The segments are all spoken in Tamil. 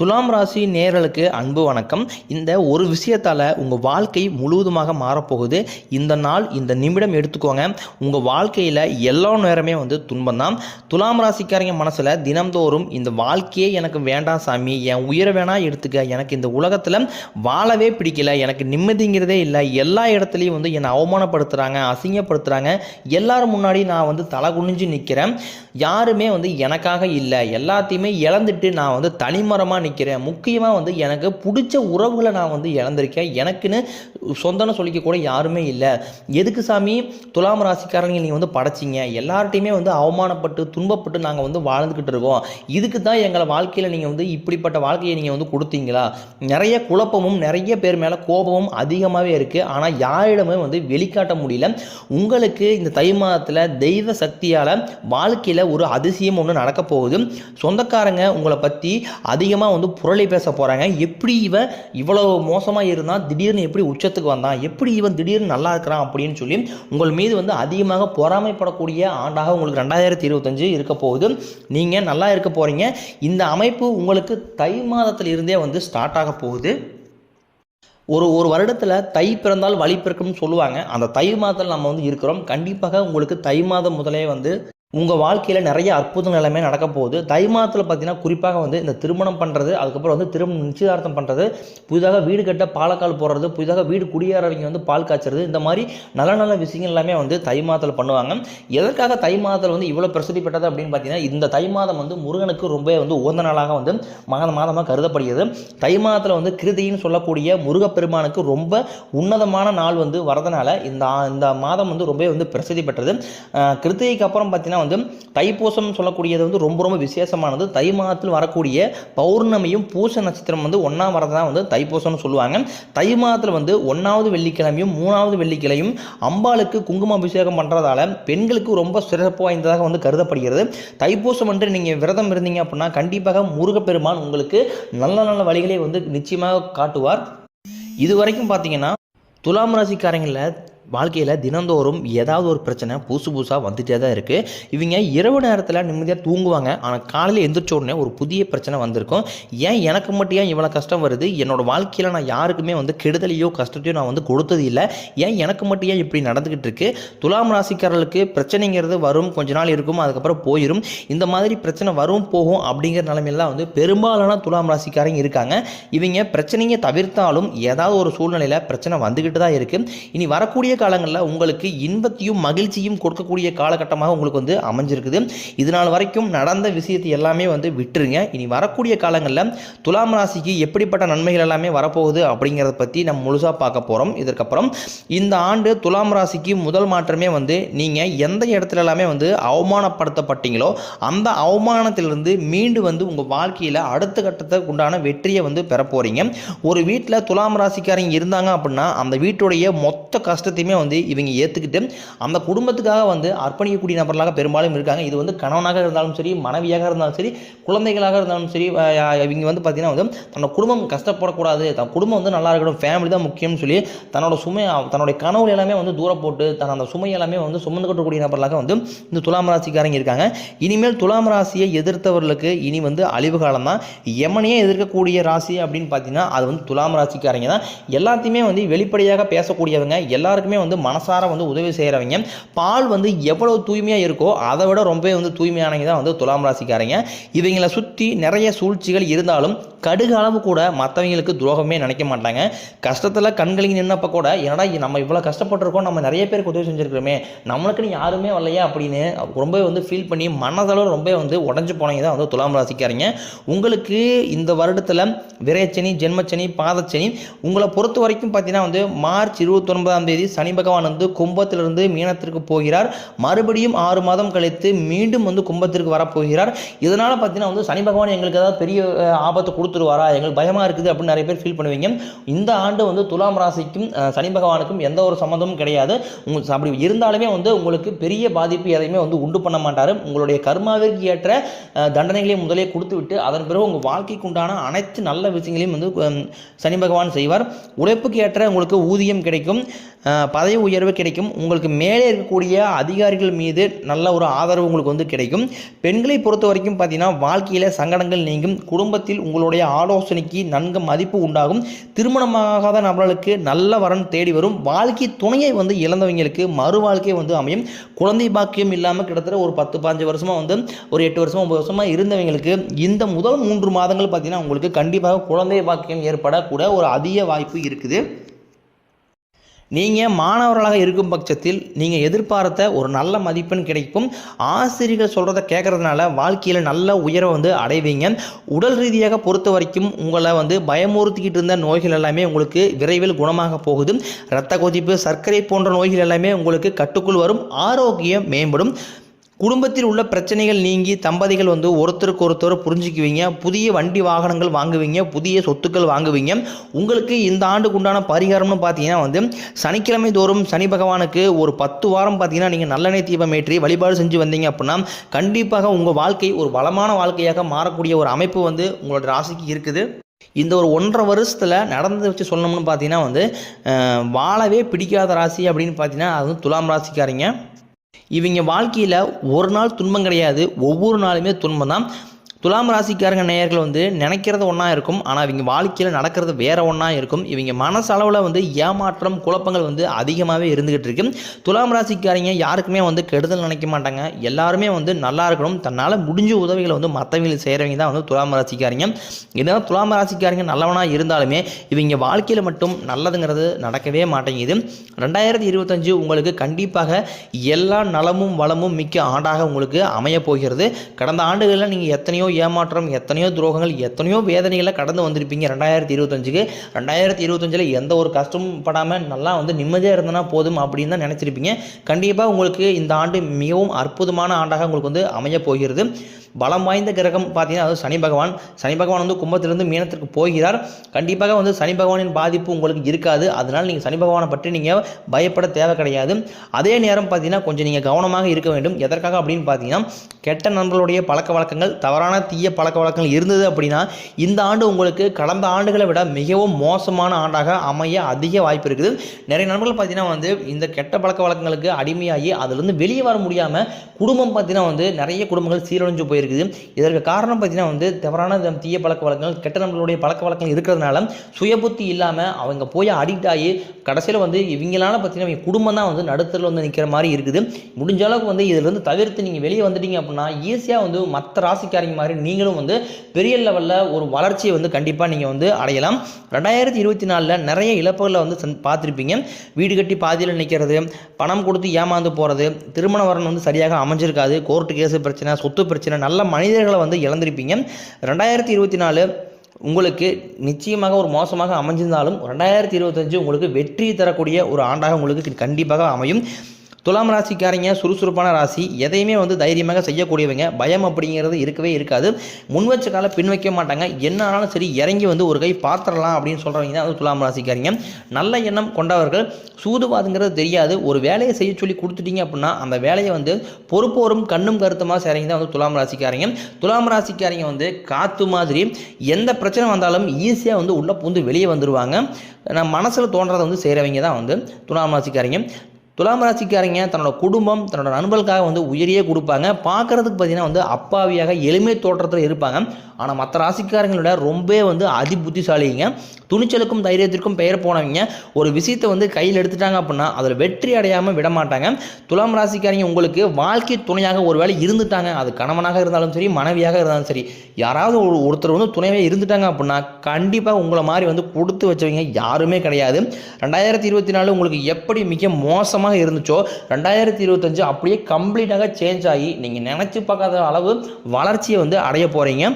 துலாம் ராசி நேர்களுக்கு அன்பு வணக்கம். இந்த ஒரு விஷயத்தால் உங்கள் வாழ்க்கை முழுவதுமாக மாறப்போகுது. இந்த நாள் இந்த நிமிடம் எடுத்துக்கோங்க. உங்கள் வாழ்க்கையில் எல்லா நேரமே வந்து துன்பம் தான் துலாம் ராசிக்காரங்க மனசில் தினம்தோறும் இந்த வாழ்க்கையே எனக்கு வேண்டாம் சாமி என் உயிரை வேணா எடுத்துக்க எனக்கு இந்த உலகத்தில் வாழவே பிடிக்கல எனக்கு நிம்மதிங்கிறதே இல்லை எல்லா இடத்துலையும் வந்து என்னை அவமானப்படுத்துகிறாங்க அசிங்கப்படுத்துகிறாங்க எல்லாரும் முன்னாடி நான் வந்து தலை குனிஞ்சு நிற்கிறேன் யாருமே வந்து எனக்காக இல்லை. எல்லாத்தையுமே இழந்துட்டு நான் வந்து தனிமரமாக நிற்கிறேன் முக்கியமாக வந்து எனக்கு பிடிச்ச உறவுகளை நான் வந்து இழந்திருக்கேன். எனக்குன்னு சொந்தம்னு சொல்லிக்க கூட யாருமே இல்லை. எதுக்கு சாமி? துலாம் ராசிக்காரங்க நீங்கள் வந்து படைச்சிங்க. எல்லார்ட்டையுமே வந்து அவமானப்பட்டு துன்பப்பட்டு நாங்கள் வந்து வாழ்ந்துக்கிட்டு இருக்கோம். இதுக்கு தான் எங்களை வாழ்க்கையில் நீங்கள் வந்து இப்படிப்பட்ட வாழ்க்கையை நீங்கள் வந்து கொடுத்தீங்களா? நிறைய குழப்பமும் நிறைய பேர் மேலே கோபமும் அதிகமாகவே இருக்குது ஆனால் யாரிடமே வந்து வெளிக்காட்ட முடியல. உங்களுக்கு இந்த தை மாதத்தில் தெய்வ சக்தியால் வாழ்க்கையில் ஒரு அதிசயம் ஒன்று நடக்க போகுது. சொந்தக்காரங்க உங்களை பற்றி அதிகமாக வந்து புரளி பேச போகிறாங்க எப்படி இவன் இவ்வளோ மோசமாக இருந்தால் திடீர்னு எப்படி உச்சத்துக்கு வந்தான்? எப்படி இவன் திடீர்னு நல்லா இருக்கிறான் அப்படின்னு சொல்லி உங்கள் மீது வந்து அதிகமாக பொறாமைப்படக்கூடிய ஆண்டாக உங்களுக்கு ரெண்டாயிரத்தி இருபத்தஞ்சு இருக்க போகுது. நீங்கள் நல்லா இருக்க போகிறீங்க இந்த அமைப்பு உங்களுக்கு தை மாதத்தில் இருந்தே வந்து ஸ்டார்ட் ஆக போகுது. ஒரு ஒரு வருடத்தில் தை பிறந்தால் வழி பிறக்கும்னு சொல்லுவாங்க. அந்த தை மாதத்தில் நம்ம வந்து இருக்கிறோம். கண்டிப்பாக உங்களுக்கு தை மாதம் முதலே வந்து உங்கள் வாழ்க்கையில் நிறைய அற்புத நிலைமை நடக்க போகுது. தை மாதத்தில் பார்த்தீங்கன்னா குறிப்பாக வந்து இந்த திருமணம் பண்ணுறது அதுக்கப்புறம் வந்து திருமணம் நிச்சயதார்த்தம் பண்ணுறது புதிதாக வீடு கட்ட பாலக்கால் போடுறது புதிதாக வீடு குடியேறவங்க வந்து பால் காய்ச்சறது இந்த மாதிரி நல்ல நல்ல விஷயங்கள் எல்லாமே வந்து தை மாதத்தில் பண்ணுவாங்க. எதற்காக தை மாதத்தில் வந்து இவ்வளோ பிரசித்தி பெற்றது அப்படின்னு பார்த்தீங்கன்னா இந்த தை மாதம் வந்து முருகனுக்கு ரொம்ப வந்து உகந்த நாளாக வந்து மாத மாதமாக கருதப்படுகிறது. தை மாதத்தில் வந்து கிருதின்னு சொல்லக்கூடிய முருகப்பெருமானுக்கு ரொம்ப உன்னதமான நாள் வந்து வரதுனால இந்த இந்த மாதம் வந்து ரொம்ப வந்து பிரசித்தி பெற்றது. அஹ் கிருத்திகைக்கு அப்புறம் பார்த்தீங்கன்னா வந்து தைப்பூசம் சொல்லக்கூடியது வந்து ரொம்ப ரொம்ப விசேஷமானது. தை மாதத்தில் வரக்கூடிய பௌர்ணமியும் பூச நட்சத்திரம் வந்து ஒன்றாம் வரதான் வந்து தைப்பூசம்னு சொல்லுவாங்க. தை மாதத்தில் வந்து ஒன்றாவது வெள்ளிக்கிழமையும் மூணாவது வெள்ளிக்கிழமையும் அம்பாளுக்கு குங்கும அபிஷேகம் பண்ணுறதால பெண்களுக்கு ரொம்ப சிறப்பு வாய்ந்ததாக வந்து கருதப்படுகிறது. தைப்பூசம் என்று நீங்கள் விரதம் இருந்தீங்க அப்படின்னா கண்டிப்பாக முருகப்பெருமான் உங்களுக்கு நல்ல நல்ல வழிகளை வந்து நிச்சயமாக காட்டுவார். இது வரைக்கும் பார்த்தீங்கன்னா துலாம் ராசிக்காரங்களில் வாழ்க்கையில் தினந்தோறும் ஏதாவது ஒரு பிரச்சனை புதுசு புதுசாக வந்துட்டே தான் இருக்குது இவங்க இரவு நேரத்தில் நிம்மதியாக தூங்குவாங்க. ஆனால் காலையில் எந்திரிச்ச உடனே ஒரு புதிய பிரச்சனை வந்திருக்கும். ஏன் எனக்கு மட்டும் ஏன் இவ்வளோ கஷ்டம் வருது? என்னோடய வாழ்க்கையில் நான் யாருக்குமே வந்து கெடுதலையோ கஷ்டத்தையோ நான் வந்து கொடுத்தது இல்லை. ஏன் எனக்கு மட்டும் ஏன் இப்படி நடந்துக்கிட்டு இருக்கு? துலாம் ராசிக்காரர்களுக்கு பிரச்சனைங்கிறது வரும் கொஞ்ச நாள் இருக்கும் அதுக்கப்புறம் போயிடும் இந்த மாதிரி பிரச்சனை வரும் போகும் அப்படிங்கிற நிலைமையெல்லாம் வந்து பெரும்பாலான துலாம் ராசிக்காரங்க இருக்காங்க. இவங்க பிரச்சனையை தவிர்த்தாலும் ஏதாவது ஒரு சூழ்நிலையில் பிரச்சனை வந்துக்கிட்டு தான் இருக்குது இனி வரக்கூடிய காலங்களில் உங்களுக்கு இன்பத்தையும் மகிழ்ச்சியும் கொடுக்கக்கூடிய காலகட்டமாக உங்களுக்கு வந்து அமைஞ்சிருக்குது. இது நாள் வரைக்கும் நடந்த விஷயத்தை எல்லாமே வந்து விட்டுருங்க. இனி வரக்கூடிய காலங்களில் துலாம் ராசிக்கு எப்படிப்பட்ட நன்மைகள் எல்லாமே வரப்போகுது அப்படிங்கிறத பற்றி நம்ம முழுசாக பார்க்க போகிறோம் இதற்கப்புறம் இந்த ஆண்டு துலாம் ராசிக்கு முதல் மாற்றமே வந்து நீங்கள் எந்த இடத்துல எல்லாமே வந்து அவமானப்படுத்தப்பட்டீங்களோ அந்த அவமானத்திலிருந்து மீண்டு வந்து உங்கள் வாழ்க்கையில் அடுத்த கட்டத்துக்கு உண்டான வெற்றியை வந்து பெற போகிறீங்க ஒரு வீட்டில் துலாம் ராசிக்காரங்க இருந்தாங்க அப்படின்னா அந்த வீட்டுடைய மொத்த கஷ்டத்தையுமே வந்து இவங்க ஏற்றுக்கிட்டு அந்த குடும்பத்துக்காக வந்து அர்ப்பணிக்கக்கூடிய நபர்களாக பெரும்பாலும் இருக்காங்க. இது வந்து கணவனாக இருந்தாலும் சரி மனைவியாக இருந்தாலும் சரி குழந்தைகளாக இருந்தாலும் சரி இவங்க வந்து பார்த்தீங்கன்னா வந்து தன்னோட குடும்பம் கஷ்டப்படக்கூடாது. தன் குடும்பம் வந்து நல்லா இருக்கணும் ஃபேமிலி தான் முக்கியம்னு சொல்லி தன்னோட சுமை தன்னுடைய கனவு எல்லாமே வந்து தூரம் போட்டு தன் அந்த சுமை எல்லாமே வந்து சுமந்துக்கக்கூடிய நபர்களாக வந்து இந்த துலாம் ராசிக்காரங்க இருக்காங்க. இனிமேல் துலாம் ராசியை எதிர்த்தவர்களுக்கு இனி வந்து அழிவு காலம் தான். எமனையே எதிர்க்கக்கூடிய ராசி அப்படின்னு பார்த்தீங்கன்னா அது வந்து துலாம் ராசிக்காரங்க தான். எல்லாத்தையுமே வந்து வெளிப்படையாக பேசக்கூடியவங்க. எல்லாருக்குமே வந்து மனசார வந்து உதவி செய்கிறவங்க பால் வந்து எவ்வளவு தூய்மையாக இருக்கோ அதை விட ரொம்பவே வந்து தூய்மையானவங்க தான் வந்து துலாம் ராசிக்காரங்க. இவங்களை சுற்றி நிறைய சூழ்ச்சிகள் இருந்தாலும் கடுகு அளவு கூட மற்றவங்களுக்கு துரோகமே நினைக்க மாட்டாங்க. கஷ்டத்தில் கண்களிங்க நின்னப்போ கூட என்னடா நம்ம இவ்வளோ கஷ்டப்பட்டிருக்கோம் நம்ம நிறைய பேருக்கு உதவி செஞ்சுருக்கிறோமே நம்மளுக்குன்னு யாருமே வரலையா அப்படின்னு ரொம்ப வந்து ஃபீல் பண்ணி மனதளவு ரொம்ப வந்து உடஞ்சு போனவங்க தான் வந்து துலாம் ராசிக்காரங்க. உங்களுக்கு இந்த வருடத்தில் விரைச்சனி ஜென்மச்சனி பாதச்சனி உங்களை பொறுத்த வரைக்கும் பார்த்தீங்கன்னா வந்து மார்ச் இருபத்தொன்பதாம் தேதி சனி பகவான் வந்து கும்பத்திலிருந்து மீனத்திற்கு போகிறார். மறுபடியும் ஆறு மாதம் கழித்து மீண்டும் வந்து கும்பத்திற்கு வரப்போகிறார். இதனால் பார்த்தீங்கன்னா வந்து சனி பகவான் எங்களுக்கு ஏதாவது பெரிய ஆபத்தை கொடுத்துருவாரா? எங்களுக்கு பயமாக இருக்குது அப்படின்னு நிறைய பேர் ஃபீல் பண்ணுவீங்க. இந்த ஆண்டு வந்து துலாம் ராசிக்கும் சனி பகவானுக்கும் எந்த ஒரு சம்மந்தமும் கிடையாது. உங்களுக்கு அப்படி இருந்தாலுமே வந்து உங்களுக்கு பெரிய பாதிப்பு எதையுமே வந்து உண்டு பண்ண மாட்டார். உங்களுடைய கர்மாவிற்கு ஏற்ற தண்டனைகளையும் முதலே கொடுத்து விட்டு அதன் பிறகு உங்கள் வாழ்க்கைக்கு உண்டான அனைத்து நல்ல விஷயங்களையும் வந்து சனி பகவான் செய்வார். உழைப்புக்கு ஏற்ற உங்களுக்கு ஊதியம் கிடைக்கும். பதவி உயர்வு கிடைக்கும். உங்களுக்கு மேலே இருக்கக்கூடிய அதிகாரிகள் மீது நல்ல ஒரு ஆதரவு உங்களுக்கு வந்து கிடைக்கும். பெண்களை பொறுத்த வரைக்கும் பார்த்தீங்கன்னா வாழ்க்கையில் சங்கடங்கள் நீங்கும். குடும்பத்தில் உங்களுடைய ஆலோசனைக்கு நன்கு மதிப்பு உண்டாகும். திருமணமாகாத நபர்களுக்கு நல்ல வரன் தேடி வரும். வாழ்க்கை துணையை வந்து இழந்தவங்களுக்கு மறு வாழ்க்கை வந்து அமையும். குழந்தை பாக்கியம் இல்லாமல் கிட்டத்தட்ட ஒரு பத்து பாஞ்சு வருஷமாக வந்து ஒரு எட்டு வருஷமாக ஒன்பது வருஷமாக இருந்தவங்களுக்கு இந்த முதல் மூன்று மாதங்கள் பார்த்தீங்கன்னா உங்களுக்கு கண்டிப்பாக குழந்தை பாக்கியம் ஏற்படக்கூட ஒரு அதிக வாய்ப்பு இருக்குது. நீங்கள் மாணவர்களாக இருக்கும் பட்சத்தில் நீங்கள் எதிர்பார்த்த ஒரு நல்ல மதிப்பெண் கிடைக்கும். ஆசிரியர்கள் சொல்கிறத கேட்குறதுனால வாழ்க்கையில் நல்ல உயர்வை வந்து அடைவீங்க. உடல் ரீதியாக பொறுத்த வரைக்கும் உங்களை வந்து பயமுறுத்திக்கிட்டு இருந்த நோய்கள் எல்லாமே உங்களுக்கு விரைவில் குணமாக போகுது. இரத்த கொதிப்பு சர்க்கரை போன்ற நோய்கள் எல்லாமே உங்களுக்கு கட்டுக்குள் வரும். ஆரோக்கியம் மேம்படும். குடும்பத்தில் உள்ள பிரச்சனைகள் நீங்கி தம்பதிகள் வந்து ஒருத்தருக்கு ஒருத்தர் புரிஞ்சுக்குவீங்க புதிய வண்டி வாகனங்கள் வாங்குவீங்க புதிய சொத்துக்கள் வாங்குவீங்க. உங்களுக்கு இந்த ஆண்டுக்கு உண்டான பரிகாரம்னு பார்த்தீங்கன்னா வந்து சனிக்கிழமை தோறும் சனி பகவானுக்கு ஒரு பத்து வாரம் பார்த்தீங்கன்னா நீங்கள் நல்லெண்ணெய் தீபம் ஏற்றி வழிபாடு செஞ்சு வந்தீங்க அப்படின்னா கண்டிப்பாக உங்கள் வாழ்க்கை ஒரு வளமான வாழ்க்கையாக மாறக்கூடிய ஒரு அமைப்பு வந்து உங்களோட ராசிக்கு இருக்குது. இந்த ஒரு ஒன்றரை வருஷத்தில் நடந்ததை வச்சு சொல்லணும்னு பார்த்தீங்கன்னா வந்து வாழவே பிடிக்காத ராசி அப்படின்னு பார்த்தீங்கன்னா அது வந்து துலாம் ராசிக்காரங்க. இவங்க வாழ்க்கையில் ஒரு நாள் துன்பம் கிடையாது. ஒவ்வொரு நாளுமே துன்பம் தான் துலாம் ராசிக்காரங்க நேயர்கள் வந்து நினைக்கிறது ஒன்றா இருக்கும். ஆனால் இவங்க வாழ்க்கையில் நடக்கிறது வேற ஒன்றா இருக்கும். இவங்க மனசளவில் வந்து ஏமாற்றம் குழப்பங்கள் வந்து அதிகமாகவே இருந்துகிட்டு இருக்கு. துலாம் ராசிக்காரங்க யாருக்குமே வந்து கெடுதல் நினைக்க மாட்டாங்க. எல்லாருமே வந்து நல்லா இருக்கணும். தன்னால் முடிஞ்ச உதவிகளை வந்து மற்றவங்களுக்கு செய்கிறவங்க தான் வந்து துலாம் ராசிக்காரங்க. என்னதான் துலாம் ராசிக்காரங்க நல்லவனாக இருந்தாலுமே இவங்க வாழ்க்கையில் மட்டும் நல்லதுங்கிறது நடக்கவே மாட்டேங்குது. ரெண்டாயிரத்தி இருபத்தஞ்சு உங்களுக்கு கண்டிப்பாக எல்லா நலமும் வளமும் மிக்க ஆண்டாக உங்களுக்கு அமைய போகிறது. கடந்த ஆண்டுகளில் நீங்கள் எத்தனையோ ஏமாற்றம் எத்தனையோ துரோகங்கள் எத்தனையோ வேதனைகளை கடந்து வந்திருப்பீங்க. ரெண்டாயிரத்தி இருபத்தஞ்சுக்கு ரெண்டாயிரத்தி இருபத்தஞ்சில் எந்த ஒரு கஷ்டமும் படாமல் நல்லா வந்து நிம்மதியாக இருந்தனா போதும் அப்படின்னு தான் நினச்சிருப்பீங்க. கண்டிப்பாக உங்களுக்கு இந்த ஆண்டு மிகவும் அற்புதமான ஆண்டாக உங்களுக்கு வந்து அமையப் போகிறது. பலம் வாய்ந்த கிரகம் பார்த்தீங்கன்னா அது சனி பகவான். சனி பகவான் வந்து கும்பத்திலிருந்து மீனத்திற்கு போகிறார். கண்டிப்பாக வந்து சனி பகவானின் பாதிப்பு உங்களுக்கு இருக்காது. அதனால் நீங்கள் சனி பகவானை பற்றி நீங்கள் பயப்பட தேவை கிடையாது. அதே நேரம் பார்த்தீங்கன்னா கொஞ்சம் நீங்கள் கவனமாக இருக்க வேண்டும். எதற்காக அப்படின்னு பார்த்தீங்கன்னா கெட்ட நண்பர்களுடைய பழக்க வழக்கங்கள் தவறான தீய பழக்க வழக்கங்கள் இருந்தது அப்படின்னா இந்த ஆண்டு உங்களுக்கு கடந்த ஆண்டுகளை விட மிகவும் மோசமான ஆண்டாக அமைய அதிக வாய்ப்பு இருக்குது. நிறைய நண்பர்கள் பார்த்தீங்கன்னா வந்து இந்த கெட்ட பழக்க வழக்கங்களுக்கு அடிமையாகி அதுலேருந்து வெளியே வர முடியாமல் குடும்பம் பார்த்தீங்கன்னா வந்து நிறைய குடும்பங்கள் சீரழிஞ்சு போயிருக்குது. இதற்கு காரணம் பார்த்தீங்கன்னா வந்து தவறான தீய பழக்க வழக்கங்கள் கெட்ட நண்பர்களுடைய பழக்க வழக்கங்கள் இருக்கிறதுனால சுயபுத்தி இல்லாமல் அவங்க போய் அடிக்ட் ஆகி கடைசியில் வந்து இவங்களால பார்த்தீங்கன்னா குடும்பம் தான் வந்து நடுத்தரில் வந்து நிற்கிற மாதிரி இருக்குது. முடிஞ்ச அளவுக்கு வந்து இதிலிருந்து தவிர்த்து நீங்கள் வெளியே வந்துட்டீங்க அப்படின்னா ஈஸியாக வந்து மற்ற ராசிக்காரங்க மாதிரி நீங்களும் வந்து பெரிய லெவலில் ஒரு வளர்ச்சியை வந்து கண்டிப்பாக நீங்கள் வந்து அடையலாம். ரெண்டாயிரத்தி இருபத்தி நாலில் நிறைய இழப்புகளை வந்து சந் பார்த்துருப்பீங்க. வீடு கட்டி பாதியில் நிற்கிறது பணம் கொடுத்து ஏமாந்து போகிறது திருமண வரன் வந்து சரியாக அமைஞ்சிருக்காது கோர்ட்டு கேஸு பிரச்சனை சொத்து பிரச்சனை நல்ல மனிதர்களை வந்து இழந்திருப்பீங்க. ரெண்டாயிரத்தி இருபத்தி நாலு உங்களுக்கு நிச்சயமாக ஒரு மோசமாக அமைஞ்சிருந்தாலும் ரெண்டாயிரத்தி இருபத்தஞ்சு உங்களுக்கு வெற்றி தரக்கூடிய ஒரு ஆண்டாக உங்களுக்கு கண்டிப்பாக அமையும். துலாம் ராசிக்காரங்க சுறுசுறுப்பான ராசி எதையுமே வந்து தைரியமாக செய்யக்கூடியவங்க பயம் அப்படிங்கிறது இருக்கவே இருக்காது. முன் வச்ச கால பின் வைக்க மாட்டாங்க. என்ன ஆனாலும் சரி இறங்கி வந்து ஒரு கை பார்த்துடலாம் அப்படின்னு சொல்கிறவங்க தான் வந்து துலாம் ராசிக்காரங்க. நல்ல எண்ணம் கொண்டவர்கள் சூதுவாதுங்கிறது தெரியாது. ஒரு வேலையை செய்ய சொல்லி கொடுத்துட்டீங்க அப்படின்னா அந்த வேலையை வந்து பொறுப்போரும் கண்ணும் கருத்துமாக செய்கிறீங்க தான் வந்து துலாம் ராசிக்காரங்க. துலாம் ராசிக்காரங்க வந்து காற்று மாதிரி எந்த பிரச்சனை வந்தாலும் ஈஸியாக வந்து உள்ளே பூந்து வெளியே வந்துடுவாங்க நான் மனசில் தோன்றதை வந்து செய்கிறவங்க தான் வந்து துலாம் ராசிக்காரங்க. துலாம் ராசிக்காரங்க தன்னோட குடும்பம் தன்னோட நண்பர்களுக்காக வந்து உயிரியே கொடுப்பாங்க. பார்க்கறதுக்கு பார்த்தீங்கன்னா வந்து அப்பாவியாக எளிமை தோற்றத்தில் இருப்பாங்க. ஆனால் மற்ற ராசிக்காரங்களோட ரொம்ப வந்து அதி புத்திசாலிங்க துணிச்சலுக்கும் தைரியத்திற்கும் பெயர் போனவங்க. ஒரு விஷயத்தை வந்து கையில் எடுத்துட்டாங்க அப்படின்னா அதில் வெற்றி அடையாமல் விட மாட்டாங்க. துலாம் ராசிக்காரங்க உங்களுக்கு வாழ்க்கை துணையாக ஒரு வேளை இருந்துட்டாங்க. அது கணவனாக இருந்தாலும் சரி மனைவியாக இருந்தாலும் சரி யாராவது ஒரு ஒருத்தர் வந்து துணையாக இருந்துட்டாங்க அப்படின்னா கண்டிப்பாக உங்களை மாதிரி வந்து கொடுத்து வச்சவங்க யாருமே கிடையாது. ரெண்டாயிரத்தி இருபத்தி நாலு உங்களுக்கு எப்படி மிக மோசமாக இருந்துச்சோ ரெண்டாயிரத்தி இருபத்தஞ்சு அப்படியே கம்ப்ளீட்டாக சேஞ்ச் ஆகி நீங்கள் நினச்சி பார்க்காத அளவு வளர்ச்சியை வந்து அடைய போகிறீங்க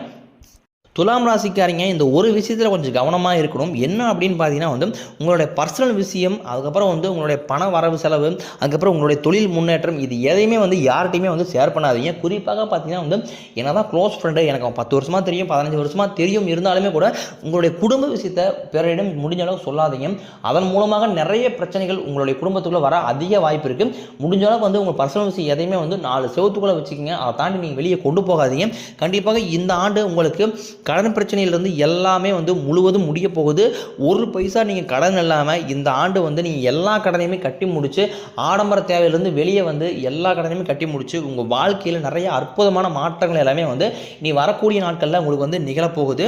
துலாம் ராசிக்காரங்க இந்த ஒரு விஷயத்தில் கொஞ்சம் கவனமாக இருக்கணும். என்ன அப்படின்னு பார்த்தீங்கன்னா வந்து உங்களுடைய பர்சனல் விஷயம் அதுக்கப்புறம் வந்து உங்களுடைய பண வரவு செலவு அதுக்கப்புறம் உங்களுடைய தொழில் முன்னேற்றம் இது எதையுமே வந்து யார்கிட்டையுமே வந்து ஷேர் பண்ணாதீங்க. குறிப்பாக பார்த்தீங்கன்னா வந்து என்ன தான் க்ளோஸ் ஃப்ரெண்டு எனக்கு பத்து வருஷமாக தெரியும் பதினஞ்சு வருஷமாக தெரியும் இருந்தாலுமே கூட உங்களுடைய குடும்ப விஷயத்தை பிறரிடம் முடிஞ்ச அளவு சொல்லாதீங்க. அதன் மூலமாக நிறைய பிரச்சனைகள் உங்களுடைய குடும்பத்துக்குள்ளே வர அதிக வாய்ப்பு இருக்குது முடிஞ்ச அளவுக்கு வந்து உங்கள் பர்சனல் விஷயம் எதையுமே வந்து நாலு செவத்துக்குள்ளே வச்சுக்கோங்க. அதை தாண்டி நீங்கள் வெளியே கொண்டு போகாதீங்க. கண்டிப்பாக இந்த ஆண்டு உங்களுக்கு கடன் பிரச்சனையிலேருந்து எல்லாமே வந்து முழுவதும் முடிய போகுது. ஒரு பைசா நீங்கள் கடன் இல்லாமல் இந்த ஆண்டு வந்து நீங்கள் எல்லா கடனையுமே கட்டி முடித்து ஆடம்பர தேவையிலேருந்து வெளியே வந்து எல்லா கடனையுமே கட்டி முடிச்சு உங்கள் வாழ்க்கையில் நிறைய அற்புதமான மாற்றங்கள் எல்லாமே வந்து நீ வரக்கூடிய நாட்களில் உங்களுக்கு வந்து நிகழப்போகுது